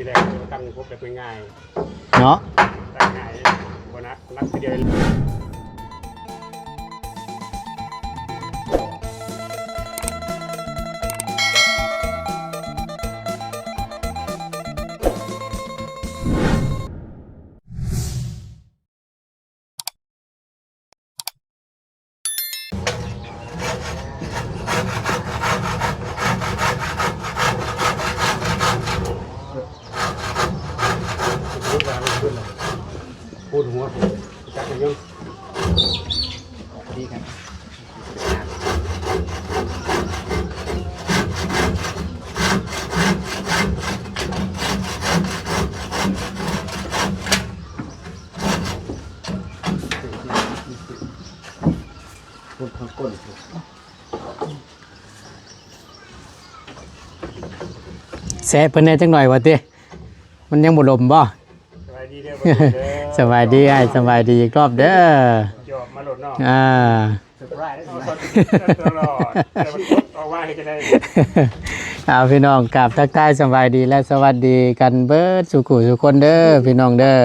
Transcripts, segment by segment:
ทีแรกตั้งพบได้เป็นง่ายเนาะ ตั้งง่ายบนักนักทีเดียว แซ่เพิ่นแหน่จังหน่อยว่าติมันยังบ่ลมบ่ สบายดีเด้อสบายดีไอ้สบายดีอีกรอบเด้อจอบมาหลดเนาะอ่าเซอร์ไพรส์ได้เอาไหมตลอดแต่มันเอาว่าให้จะได้เอาพี่น้องกราบทักทายสบายดีและสวัสดีกันเบิดสุขุสุคนเด้อพี่น้องเด้อ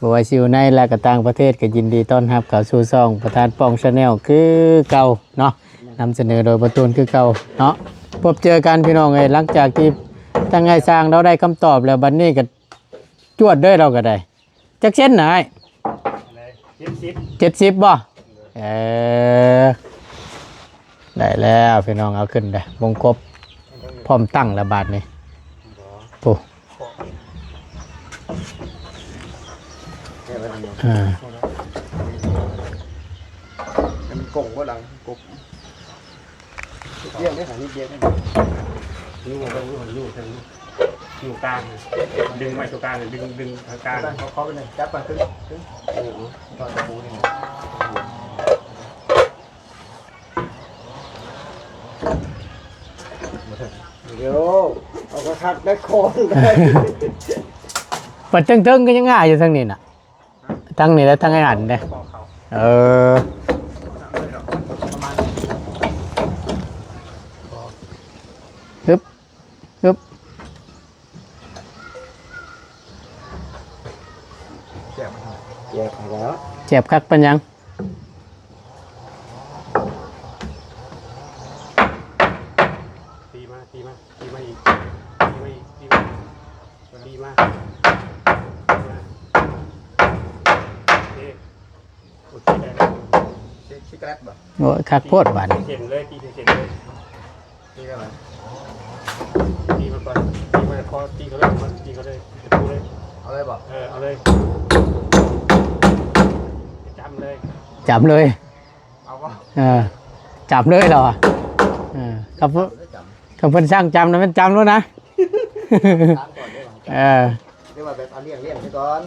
บ่ว่าสิอยู่ในและก็ต่างประเทศก็ยินดีต้อนรับเข้าสู่ช่องประธานป้องชาแนลคือเก่าเนาะนำเสนอโดยประตูนคือเก่าเนาะพบเจอกันพี่น้องเอ้ยหลังจากที่ ตั้งไงสร้างเราได้คำตอบแล้วบัดนี้ก็จวดเด้อเราก็ได้จักเช่นไหนอะไรเจ็ดสิบเจ็ดสิบบ่เออได้แล้วพี่น้องเอาขึ้นได้วงกบพร้อมตั้งระบาดนี่โอ้แค่ไปทำเนาะอ่ามันกงว่าหลังกบเยี่ยมไหมหานี่เยี่ ยู่ตรงยู่ยู่ทางยู่กลางดึงไว้ตัวกลางดึงดึงทางกลางเขาเขาไปเลยจับมาขึ้นขึ้นตอนตะปูนี่เดี๋ยวเอากระทัดได้โคนได้ปัดเทิงๆก็ยังง่ายอยู่ทั้งนี้น่ะทั้งนี้และทั้งไอ้หันเด้คอเขาเออ ประมาณ ฮึบฮึบ แจ็บ มาแยกให้แล้วเจ็บคักปัญญังตีมาตีมาตีมาอีกตีมาอีกตีมาตีมาเอ๊ะโอเคได้แล้วชิคแรตบ่โอ้ยคักโพดบาดตีนี้เข็นเลยตีเข็นเลยนี่ก็มันตีมันก่อนตีมันพอตีเขาเลยมันตีเขาเลยดูเลยเอาเลยบ่เออเอาเลยจำเลย จับเลยเอาบ่เออจับเลยเหรอเออกับเพิ่นได้จกับเพิ่นสร้างจำนะมันจำแล้วนะำตามก่อนได้บ่เออเรียกว่าแบบเอาเลี้ยงเลี้ยงไปก่อน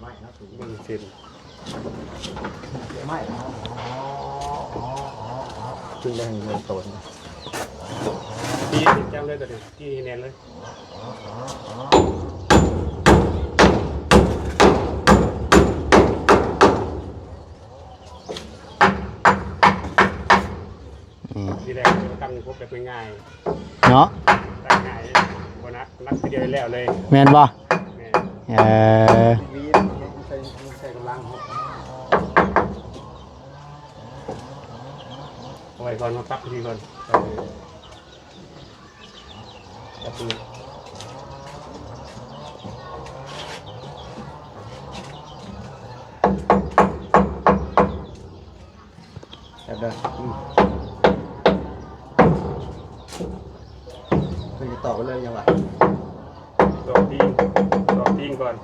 ไม่นะถูกมึงเซ็นไม่ขึ้นได้เงินโตนตีจำเลยตัวเดียวตีให้แน่นเลย ทีแรกตั้งพบได้เป็นง่ายเนาะตั้งง่ายบนักนักทีเดียวแล้วเลยแม่นบ่แม่เออวีใช้ใช้กำลังเอาไว้ก่อนมาปักทีก่อนจับมือแบบเดินคือจ ต่อไปเลยยังไงดอกตีนดอกตีนก่อน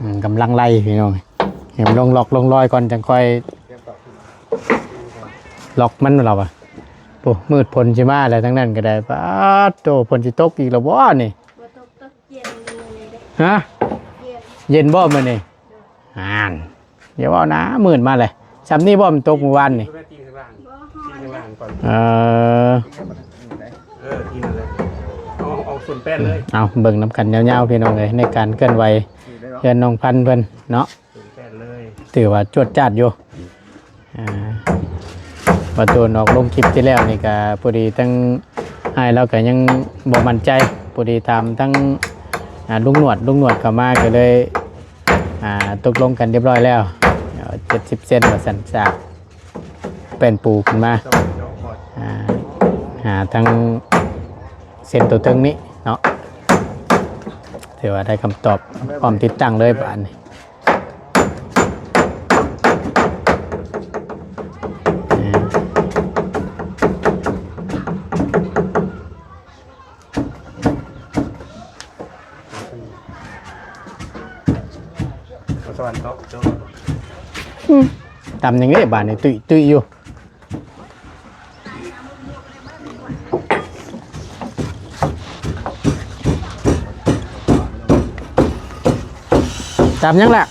อืมกำลังไล่พี่น้องเห็นลงล็อกลงรอยก่อนจังค่อยเตรียมต่อขึ้นล็อกมันเราอะโอ้มืดพลใช่ไหมาอะไรทั้งนั้นก็ได้ป้าดโตพลสิตกอีกแล้วบ่นี่บ่ตกตกเย็นเลยเด้ฮะเย็นเย็นบ่มื้อนี่อ่านอย่าว่านะมืดมาเลยซำนี้บ่มันตกเมื่อวานนี่ดูแม่ตีนข้างล่างบ่ฮตีอนข้างล่างก่อนเออเออตีนั่ ส่วนแป้นเลยเอาเบิ่งน้ำกันยาวๆพี่น้องเลยในการเคลื่อนไหวเพื่อนน้องพันธุ์เพิ่นเนาะส่วนแป้นเลยถือว่าจวดจัดอยู่อ่าประตูนออกลงคลิปที่แล้วนี่ก็พอดีตั้งไอ้ายเราก็ยังบ่มั่นใจพอดีตามทั้งอ่าลุงหนวดลุงหนวดเข้ามาก็เลยอ่าตกลงกันเรียบร้อยแล้วเจ็ดสิบเซนว่าสันจากเป็นปูขึ้นมา เจ้าเจ้าคอยอ่าหาทั้งเส้นตัวเทิงนี้ เนาะถือว่าได้คำตอบพร้อมติดตั้งเลยป่านนี้อ่ามาสวรรค์เขาเจ้าตำยังไงบ้านนี้ตุยตุยอยู่ ตำยังแหละ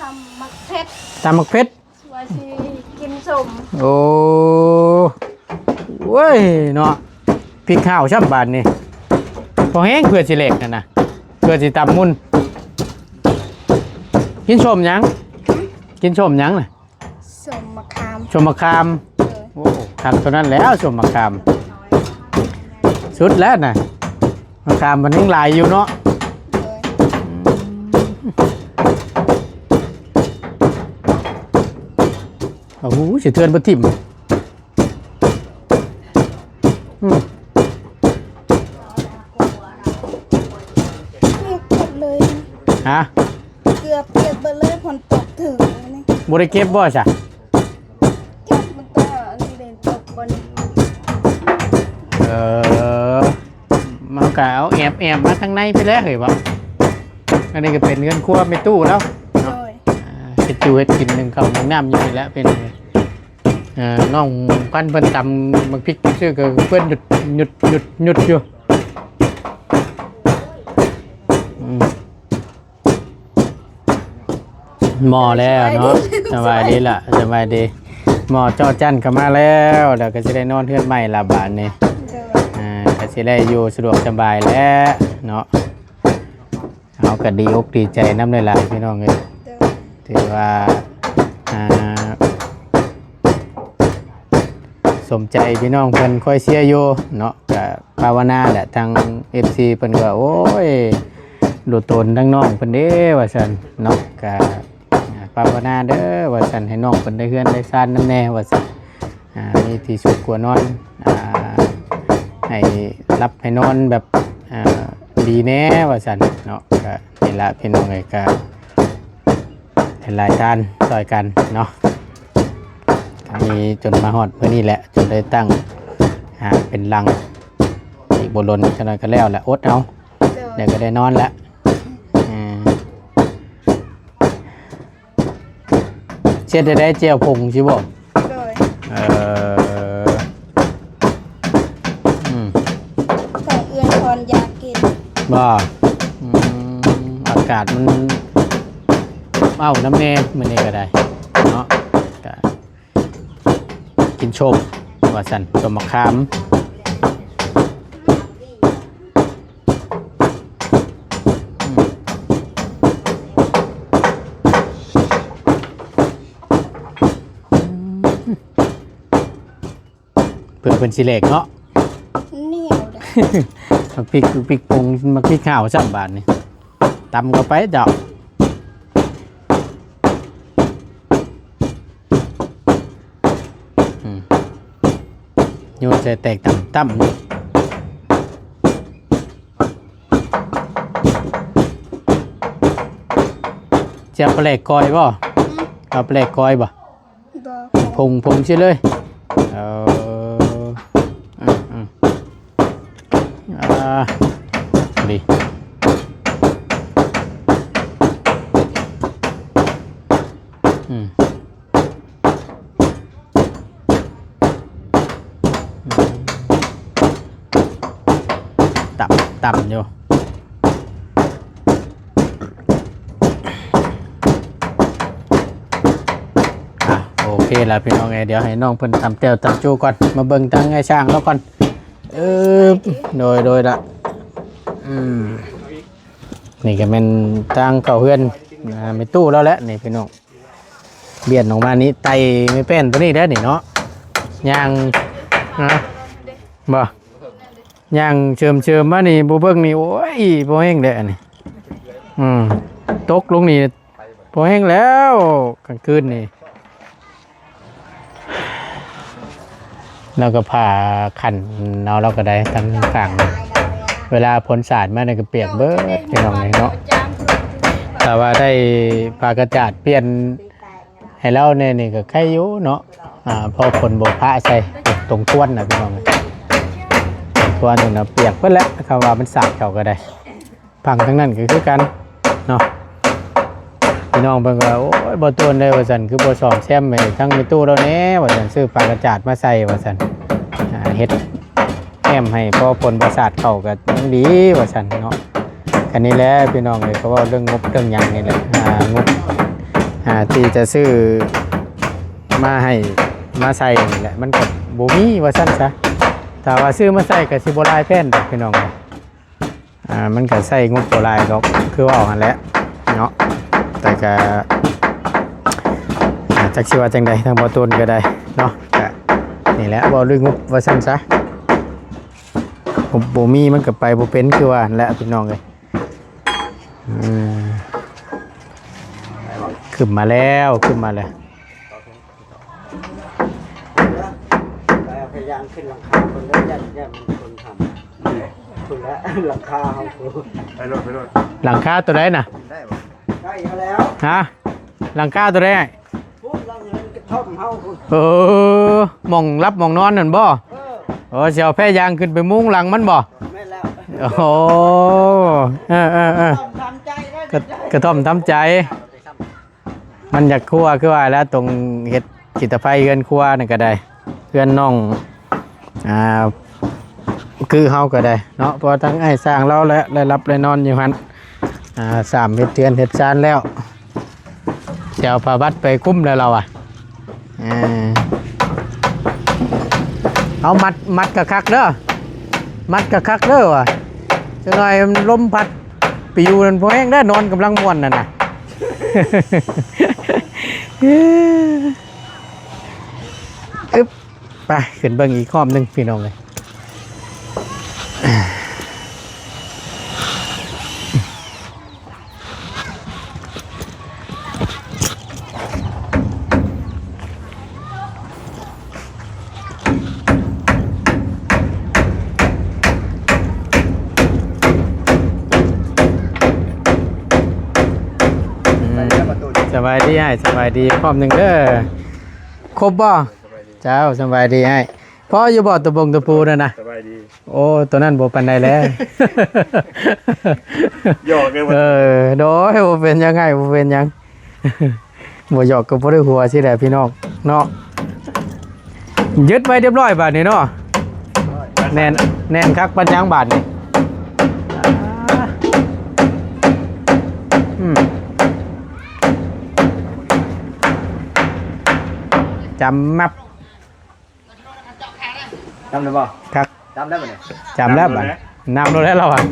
ตำมักเพชรตำมักเพชรว่าสิกินสมโอ้เว้ยเนาะพริกข้าวช่ำบานนี่พอแห้งเพื่อสิเล็กนะนะเพื่อสิตำมุนกินชมยัง กินชมยังน่ะสมมะขามชมมะขามเลยโอ้ทำตัวนั้นแล้วชมมะขาม สุดแล้วน่ะมะขามมันยังหลายอยู่เนาะ โอ้โหสิเทือนบ่ทิ่มอืมเปียกหมดเลยฮะเกือบเปียกไปเลยฝนตกถึงนี่บ่ได้เก็บบ่จ้ะเก็บมันก็นี่เด่นตกบนเออมันก็เอาแอบแอบมาทางในไปแล้วเฮ้ยบ่อันนี้ก็เป็นเงินครัวไม่ตู้แล้วเลย อ่าเฮ็ดอยู่เฮ็ดกินหนึ่งข้าวหนึ่งน้ำอยู่นี่แหล้วเป็นเอ่อน้องพันเพิ่นตำบักพริกชื่อก็เพิ่นหยุดหยุดหยุดหยุดอยู่อืมหมอแล้วเนาะสบายดีล่ะสบายดีหมอจอจันเข้ามาแล้วแล้วก็จะได้นอนเทือนใหม่ละบาทนี่เลยอ่าก็จะได้อยู่สะดวกสบายแล้วเนาะเอาก็ดีอกดีใจน้ำเลยล่ะพี่น้องเอ้ยเลย ถือว่าาสมใจพี่น้องเพิ่นค่อยเชียร์อยู่เนาะก็ภาวนาแหละทาง FC เพิ่นก็โอ้ยดูตนทั้งน้องเพิ่นเด้ว่าซั่นเนาะก็ภาวนาเด้อว่าซั่นให้น้องเพิ่นได้เฮือนได้ซ่านนำแน่ว่าซั่นอ่ามีที่สุดกว่านอนอ่าให้รับให้นอนแบบอ่าดีแน่ว่าซั่นเนาะก็นี่ละพี่น้องเอ้ยก็ หลายท่านต่อยกันเนาะก็มีจนมาฮอดเพื่อนี่แหละ จนได้ตั้งอ่าเป็นลังอีกบนลนจะนอนก็แล้วแหละอดเอาเลยเดี๋ยวก็ได้นอนละอ่าเช็ดได้ได้เจียวผงชิบ่เลยเอออืมของเอื้อนพรอยากกินบ่อืมอากาศมัน เอ้าน้ำเนยมันนี่ก็ได้เนาะก็กินชมว่าสันชมมะขามเพื่อเป็นสิเลกเนาะเหนียวเลยมักพริกพริกปรุงมักพริกข้าวสับบาทนี่ตำเข้าไปเจ้าอืม โยนใส่แตกต่ำต่ำนี่จะแปลกกอยบ่เอาแปลกกอยบ่ดอกพงพงใช่เลย เอออืมอืมอ่าดีอืม ต่ำต่ำอยู่อะโอเคแล้วพี่น้องไงเดี๋ยวให้น้องเพิ่นทำเต้วทำจูก่อน มาเบิ่งตั้งไงช่างแล้วก่อนเออโดยโดยละอืมนี่ก็เป็นตั้งเก่าเพื่อนอ่าไม่ตู้แล้วแหละนี่พี่น้องเบียดออกมานี้ไตไม่เป็นตัวนี้ได้อนี่เนาะย่างฮะบ่ ย่างเชิมเชิมมานี่บ่เบิ่งนี่โอ้ยบ่แห้งเด้ออันนี้อืมตกลงนี่บ่แห้งแล้วกลางคืนนี่เราก็ผ่าขันเอาเราก็ได้ทั้งข้างเวลาผลสาดมาเนี่ยก็เปียกเบิดพี่น้องนี่เนาะแต่ว่าได้ปากระจาดเปลี่ยนให้เราเนี่ยนี่ก็แค่อยู่เนาะอ่าพอฝนบกพระใส่ตรงท้วนนะพี่น้อง ท้วนนี่นะเปียกเพิ่นแล้วคำว่ามันสาดเขาก็ได้พังทั้งนั้นก็คือกันเนาะพี่น้องเพิ่นก็ว่าโอ้ยบ่ต้นเลยว่าซั่นคือบ่ซ่อมแซมให้ทั้งมีตู้เราแหน่ว่าซั่นซื้อปากกระจาดมาใส่ว่าซั่นเฮ็ดแอมให้พอฝนบ่สาดเข้าก็ยังดีว่าซั่นเนาะอันนี้แหละพี่น้องเลยเขาว่าเรื่องงบเรื่องหยังนี่แหละงบที่จะซื้อมาให้มาใส่นี่แหละมันก็บ่มีว่าซั่นซะ ถ้าว่าซื้อมาใส่ก็สิบ่หลายแผ่นดอกพี่น้องเลยอ่ามันก็ใส่งบบ่หลายดอกคือว่าหั่นแหละเนาะแต่ก็อ่ากสิว่าจังใดทางบ่ต้นก็ได้เนาะก็นี่แหละบ่เรื่องงบว่าซั่นซะผมโบมีมันก็ไปโบเป็นคือว่าและพี่น้องเลยอืมขึ้นมาแล้วขึ้นมาแล้วพยายามขึ้นหลังคา ยันยันมันคนทำคุณแล้วหลังคาของคุณไปรถไปรถหลังคาตัวไหนน่ะได้บ่ใกล้เขาแล้วฮะหลังคาตัวไหนพูดเราเงินกระท่อมเฮาคุณเออหมองรับหมองนอนนั่นบ่เออโอ้เสียวแพร่ยางขึ้นไปมุ้งหลังมันบ่แม่นแล้วโอ้โหเออเออเออต้องทำใจได้กระกระท่อมทำใจ มันอยากครัวคือว่าแล้วตรงเฮ็ดจิตไฟเฮือนครัวนั่นก็ได้เพื่อนน้อง อ่าคือเฮาก็ได้เนาะเพอทั้งไอ้สร้างเราและได้รับได้นอนอยู่หันอ่าสามเฮ็ดเทือนเฮ็ดซานแล้วเจะเอาผ้าบัดไปคุ้มแล้วเราอะอ่าเอามัดมัดกะคักเด้อมัดกะคักเด้อว่ะจังหน่อยลมพัดปิวนั่นพอแห้งได้นอนกำลังม่วนนั่นน่ะ ไปขึ้นเบิ่งอีกข้อมหนึ่งพี่น้องเลยอืมประตูสบายดีไอ้สบายดีข้อมหนึ่งเด้อครบบ่ เจ้าสบายดีไอ้พ่ออยู่บ่ตะบงตะปูนั่นนะสบายดีโอ้ตัวนั้นบ่ปานใดแล้วหยอกเลยเออโดยบ่เป็นยังไงบ่เป็นหยังบ่หยอกก็บ่ได้หัวสิแหละพี่น้องเนาะยึดไว้เรียบร้อยบาดนี้เนาะแน่นแน่นคักปัญญังบาดนี้อ่าอืมจำมับ จำได้บ่คักจำได้บ่เนี่ยจำแล้วบาดนำแล้วเราอะ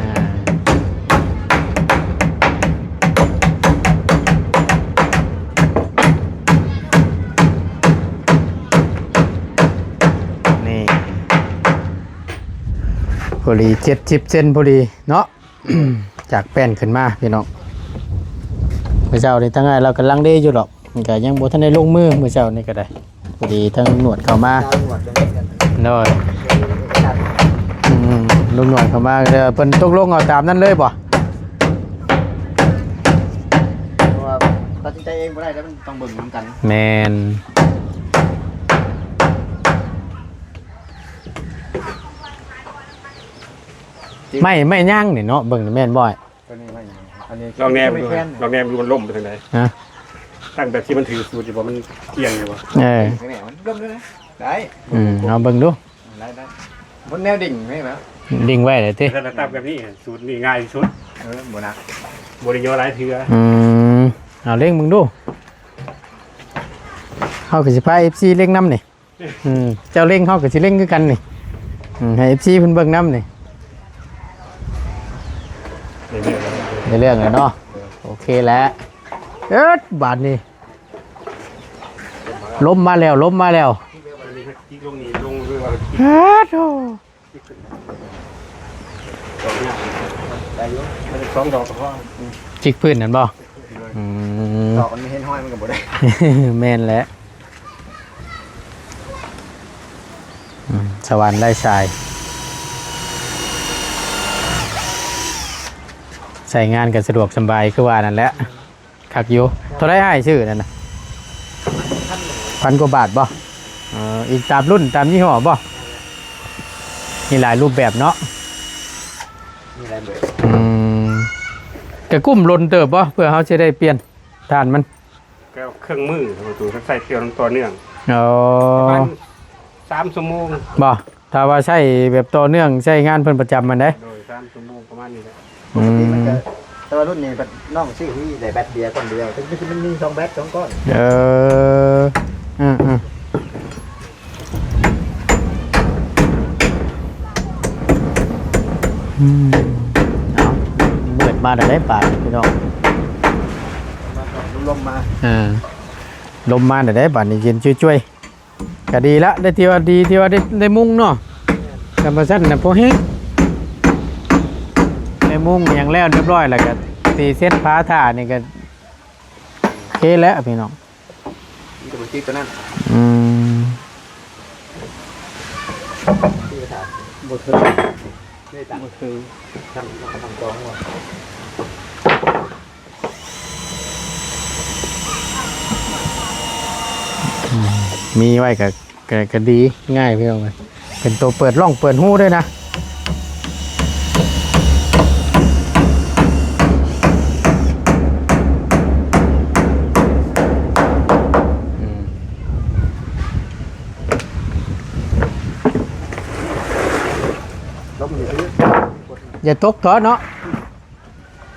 อ่านี่พอดีเจ็ดสิบเซนพอดีเนาะจากแป้นขึ้นมาพี่น้องเมื่อเช้านี่ทั้งไงเรากำลังเด้อยู่หรอกมันก็ยังบ่ทันได้ลงมือเมื่อเช้านี่ก็ได้พอดีทั้งหนวดเข้ามาดาวหนวดจังกันเนาะอืมลุงหนวดเข้ามาเด้อเพิ่นตกลงเอาตามนั้นเลยบ่เพราะว่าตัดสินใจเองบ่ได้แล้วมันต้องเบิ่งนำกันแมนไม่ไม่ย่างนี่เนาะเบิ่งนี่แม่นบ่อยตัวนี้ไม่ อันนี้ลองแนมไม่ดูแค้นลองแนมดูมันล่มไปทางไหนฮะ ตั้งแบบที่มันถือสูตรอยู่ว่ามันเที่ยงอยู่ว่าเออไม่แน่มันร่มด้วยนะได้อืมเอาเบิ่งดูได้ได้บนแนวดิ่งไหมครับดิ่งไว้เลยติถ้าเราตั้งแบบนี้สูตรนี่ง่ายที่สุดเออบ่หนักบริโยหลายเทืออืมเอาเล่งมึงดูเฮาก็สิพา FC เล่งนํนี่อืมเจ้าเล่งเฮาก็สิเล่งคือกันนี่อืมให้ FC เพิ่นเบิ่งนํนี่ในเรื่องอะไร ในเรื่องเลยเนาะโอเคแล้วเอ็ดบาทนี่ล้มมาแล้วล้มมาแล้วอันนี้ก็จิกลงนี่ลงเรือจิกเฮ็ดโอ้ดอกเนี่ยได้อยุ่มันสองดอกก็พอจิกพื้นนั่นบ่อืมดอกมันไม่เห็นห้อยมันก็บ่ได้แม่นแหล้วสวรรค์ไล่ชาย ใส่งานกันสะดวกสบายคือว่านั่นแหละคักอยู่เท่าไรให้ชื่อนั่นนะพันกว่าบาทบ่เอออีกตามรุ่นตามยี่ห้อบ่มีหลายรูปแบบเนาะมีอะไรเบิดอืมกระกุ้มลนเติบบ่เพื่อเขาจะได้เปลี่ยนทานมันก็เครื่องมือประตูใส่เกลียวน้ำต่อเนื่องอ๋อประมาณสามชั่วโมงบ่ถ้าว่าใช้แบบต่อเนื่องใช้งานเพิ่นประจำมันได้โดยสามชั่วโมงประมาณนี้แหละ ปกติมันจะแต่ว่ารุ่นนี้เป็นน้องซื้อที่ได้แบตเดียวก้อนเดียวแต่มันมีสองแบตสองก้อนเอออืมอืมอืมเอาเบิดมาได้ได้ป่าดพี่น้องลมมาอ่าลมมาได้ได้ป่านนี้เย็นช่วยๆก็ดีละได้ที่ว่าดีที่ว่าได้ได้มุ้งเนาะธรรมชาติน่ะพอแฮงได้ มุ้งอย่างแล้วเรียบร้อยแล้วก็ตีเส้นฟ้าถ่านี่ก็โอเคแล้วพี่น้องที่ตัวที่ตัวนั้นอืมที่ถามบ่เคยไม่ตังบ่เคยทำทำกองว่ามีไว้กับก็ดีง่ายพี่น้องเลยเป็นตัวเปิดร่องเปิดหูด้วยนะ อย่าตกท้อเนาะ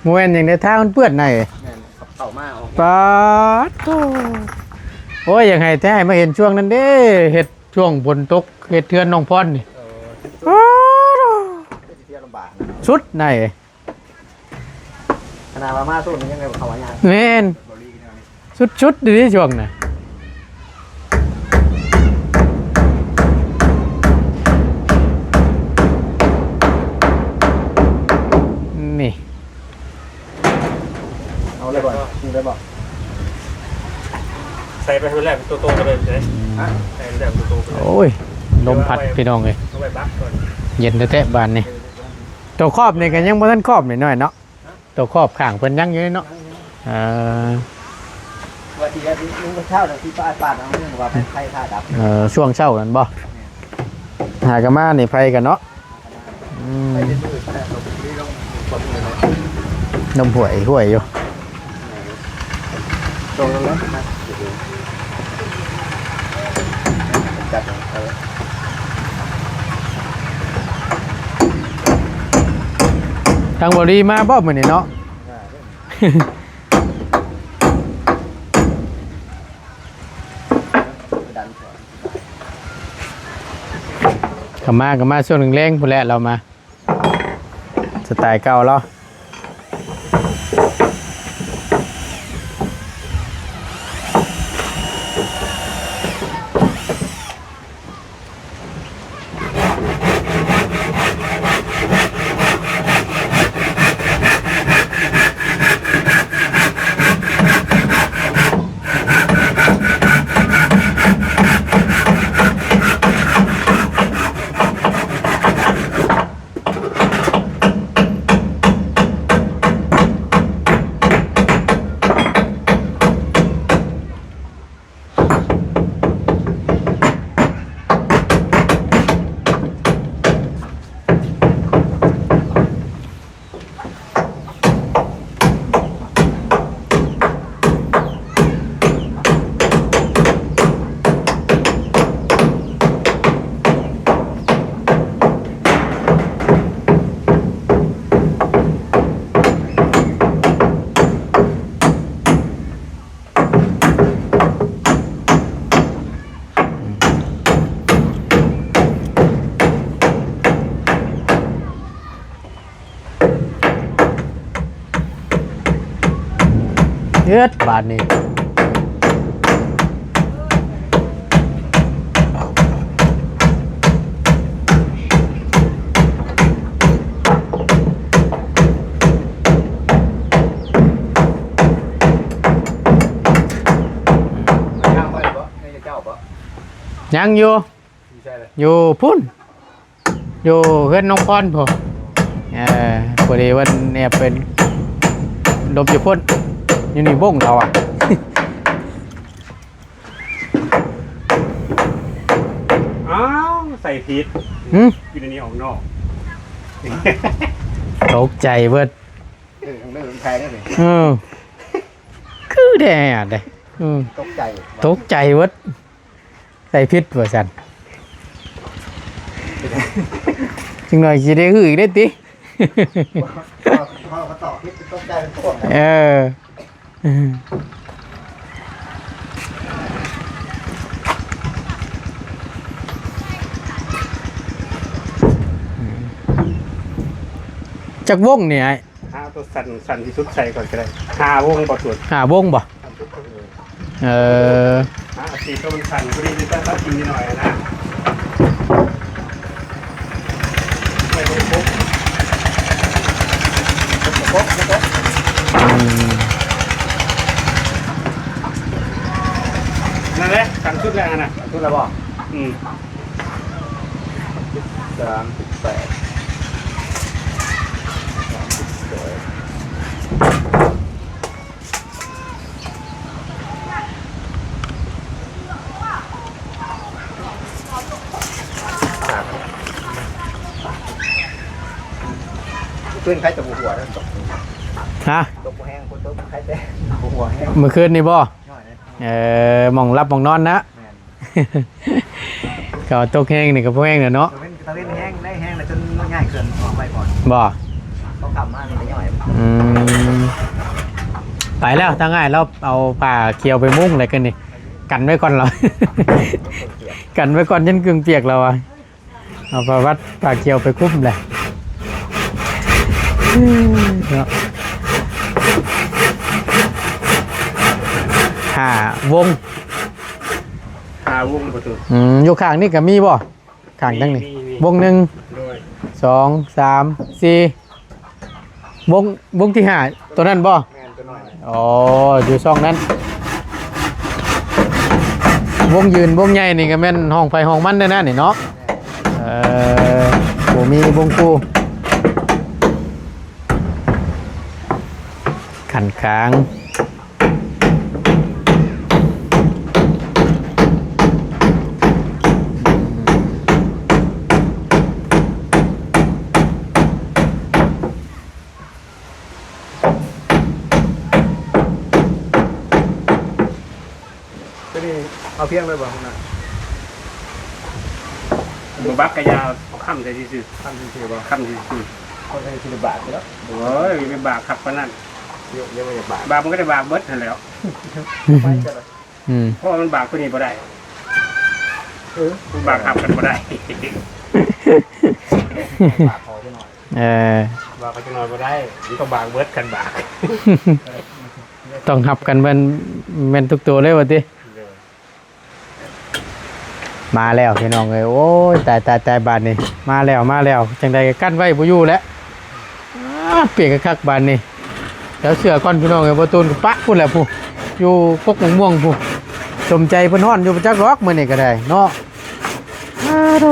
มวยอย่างในท่ามันเปื้อนในแม่นเข้ามาออกปาดโถ่โอ้ยอย่างไงแท้มาเห็นช่วงนั้นเด้เห็ดช่วงฝนตกเห็ดเทือนน้องพรนี่ปาดโถ่เที่ยวลำบากสุดในขนาดมามาสู้มันยังไงเขาว่าอย่างแม่นบริกันนี่สุดชุดดีช่วงน่ะ เลยบ่ยิงเลยบ่ใส่ไปคนแรกตัวโตไปเลยเลยฮะใส่แบบตัวโตไปเลยโอ้ยลมพัดพี่น้องเลยเอาไปบักก่อนเย็นแท้ๆบานนี่ตัวครอบนี่ก็ยังบ่ทันครอบหน่อยๆเนาะตัวครอบข้างเพิ่นยังอยู่เนาะเออว่าที่ที่ลุงก็เช่าที่ป้าปาดเอาเรื่องว่าเป็นไข้ค่าดับเออช่วงเช้านั่นบ่หากะมานี่ไผกันเนาะอืมไปเรื่อยๆแต่เราที่ลงคนเลยนะนมห่วยห่วยอยู่ ตรงนั้นนะจัดเอาทางบ่ดีมาบ่เหมือนเนาะดันก็มาก็มาช่วงแรงพุ่นแหละเรามา สไตล์เก่าเราเดบาดนี้ย่างไปบ่ให้เจ้าบ่ยังอยู่ดีใจเลยอยู่พุ่น อยู่เพื่อนน้องพรพอเออพอดีวันเนี่ยเป็นลบอยู่พุ่น อยู่นี่บ้งเราอะอ้าวใส่ผิดหึอยู่ในนี้ออกนอกตกใจเบิดเออเรื่องไทยได้เลยเออคือแด่อะเด้อืมตกใจตกใจเบิดใส่พิษว่าสันจึงหน่อยสิได้หืออีกได้ติ พ่อพ่อมาต่อคิดตกใจเป็นพวกเออ จักวงเนี่ยไอ้หาตัวสั่นสั่นที่สุดใส่ก่อนก็ได้หาวงบ่สุดหาวงบ่เออหาอาชีพก็มันสั่นพอดีเลยต้องกินนิดหน่อยนะไม่ต้องพกอืมนั่นแหละ สั่นสุดแล้วนะทุกระบอกอืมสามสิบแปดขึ้นใครตกหัวแล้วตกฮะตกแห้งคนตกใครแต่หัวแห้ง เมื่อคืนนี่บ่หน่อยนะ เออหมองรับหมองนอนนะ แม่นก็ตกแห้งนี่ก็พวกแห้งน่ะเนาะตะเว้นตะเว้นแห้งได้แห้งแล้วจนง่ายเกินออกไปก่อนบ่เขากลับมามันจะย่อยอืมไปแล้วถ้าง่ายเราเอาป่าเคียวไปมุ่งอะไรกันนี่กันไว้ก่อนเรา กันไว้ก่อนยันกึ่งเปียกเราอะเอาปลาวัดป่าเคียวไปคุ้มเลยเนาะ หาวงหาวงบ่สุดอืมอยู่ข้างนี่ก็มีบ่ข้างตั้งนี่มีมีวงหนึ่งโดยสองสามสี่วงวงที่ห้าตัวนั้นบ่แม่นตัวน้อยอ๋ออยู่ช่องนั้น วงยืนวงใหญ่นี่ก็แม่นห้องไฟห้องมันได้นะนี่เนาะเอ่อโหมีวงกูขันกลาง เอาเพียงเลยบ่คุณน่ะบ่บักกะยาค่ำใจซื่อทำจริงๆบ่ๆค่ำซื่อคนให้สิบบาทแล้วๆโอ้ยเป็นบากขับปานนั้นเยอะเยอะไม่บาทบากมันก็ได้บากเบิดนั่นแหล้วไม่ก็เลยอืมเพราะว่ามันบากตัวนี้บ่ได้เออมันบากขับกันบ่ได้ บาทพอไปหน่อยเออบากเขาจะนอนบ่ได้มันต้องบากเบิดกันบากต้องหับกันแมันแมันทุกตัวเลยวะติ มาแล้วพี่น้องเลยโอ้ยตายตายตายบานนี่มาแล้วมาแล้วจังใดกั้นไว้บ่อยู่แล้วเปียกกะคักบานนี่แล้วเสือก้อนพี่น้องเลยบ่ตูนก็ปะพุ่นแหละผู้อยู่กกม่วงผู้สมใจเพิ่นฮ้อนอยู่ประจักรอกมื้อนี้ก็ได้เนาะอ้าโด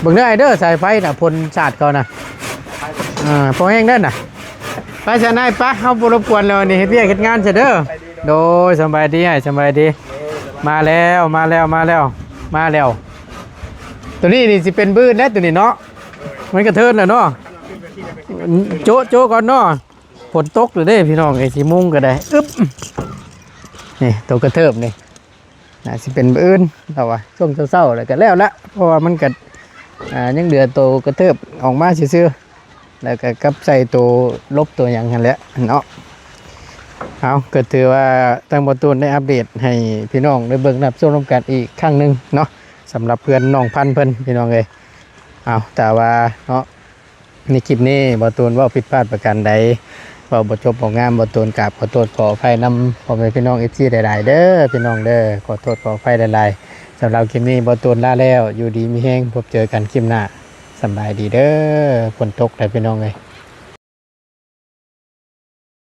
เบิ่งเด้อไอเด้อสายไฟน่ะพ่นสาดเขาน่ะอ่าพอแห้งเด้อน่ะไปชนายปะเฮาบ่รบกวนแล้วนี่เฮ็ดเวียกเฮ็ดงานซะเด้อโดยสบายดีให้สบายดี มาแล้วมาแล้วมาแล้ว มาแล้ว ตัวนี้นี่สิเป็นบื้นนะตัวนี้เนาะมันกระเทินแล้วเนาะโจะโจะก่อนเนาะฝนตกเลยเด้พี่น้องไอ้สิมุงก็ได้อึ๊บนี่ตัวกระเทิบนี่น่าสิเป็นบื้นแต่ว่าช่วงเศร้าๆแล้วก็แล้วละเพราะว่ามันก็อ่ายังเหลือตัวกระเทิบออกมาซื่อๆแล้วก็กับใส่ตัวลบตัวอย่างนั้นแหละเนาะ เอาก็ถือว่าทางบอตูนได้อัปเดตให้พี่น้องได้เบิ่งนับชมร่วมกันอีกครั้งหนึ่งเนาะสำหรับเพื่อนน้องพันเพิ่อนพี่น้องเลยเอาแต่ว่าเนาะในคลิปนี้บอตูนว่าผิดพลาดประการใดว่าบ่จบบ่งามบ่ตูนกราบขอโทษขออภัยนำพ่อแม่พี่น้อง FC หลายๆเด้อพี่น้องเด้อขอโทษขออภัยหลายๆสำหรับคลิปนี้บ่ตูนลาแล้ว อยู่ดีมีแฮงพบเจอกันคลิปหน้าสบายดีเด้อฝนตกแล้วพี่น้องเอ้ย